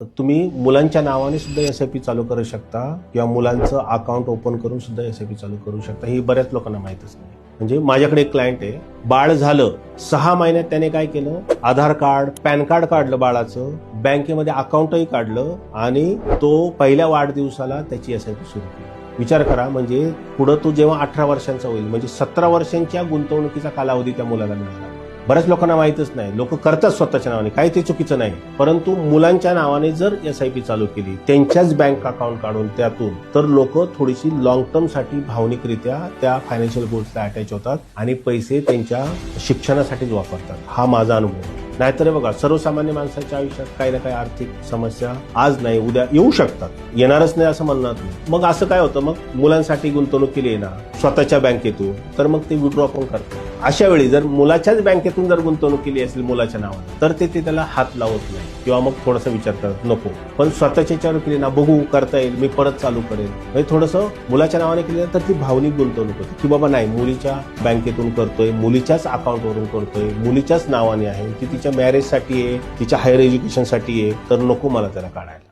तुम्ही मुलांच्या नावाने सुद्धा एस आय पी चालू करू शकता किंवा मुलांचं अकाउंट ओपन करून सुद्धा एस आय पी चालू करू शकता. ही बऱ्याच लोकांना माहितच नाही. म्हणजे माझ्याकडे एक क्लायंट आहे. बाळ झालं सहा महिन्यात त्याने काय केलं? आधार कार्ड पॅन कार्ड काढलं बाळाचं बँकेमध्ये अकाउंटही काढलं आणि तो पहिल्या वाढदिवसाला त्याची एस आय पी सुरू केली. विचार करा म्हणजे पुढं तो जेव्हा अठरा वर्षांचा होईल म्हणजे सतरा वर्षांच्या गुंतवणुकीचा कालावधी त्या मुलाला मिळाला. बऱ्याच लोकांना माहीतच नाही. लोक करतात स्वतःच्या नावाने. काही ते चुकीचं नाही. परंतु मुलांच्या नावाने जर एस आय पी चालू केली त्यांच्याच बँक अकाउंट काढून त्यातून तर लोक थोडीशी लॉंग टर्मसाठी भावनिकरित्या त्या फायनान्शियल गोल्सला अटॅच होतात आणि पैसे त्यांच्या शिक्षणासाठीच वापरतात. हा माझा अनुभव. नाहीतर हे बघा सर्वसामान्य माणसाच्या आयुष्यात काही ना काही आर्थिक समस्या आज नाही उद्या येऊ शकतात. येणारच नाही असं म्हणणार नाही. मग असं काय होतं? मग मुलांसाठी गुंतवणूक केली ना स्वतःच्या बँकेतून तर मग ते विड्रॉ पण करतात अशा वेळी जर मुलाच्याच बँकेतून जर गुंतवणूक केली असेल मुलाच्या नावाने तर ते ते त्याला हात लावत नाही. किंवा मग थोडासा विचार करत नको. पण स्वतःच्या याच्यावर केली ना बघू करता येईल मी परत चालू करेल म्हणजे थोडंसं मुलाच्या नावाने केलं तर ती भावनिक गुंतवणूक होते. की बाबा नाही मुलीच्या बँकेतून करतोय मुलीच्याच अकाउंटवरून करतोय मुलीच्याच नावाने आहे ती तिच्या मॅरेजसाठी आहे तिच्या हायर एज्युकेशनसाठी आहे तर नको मला त्याला काढायला.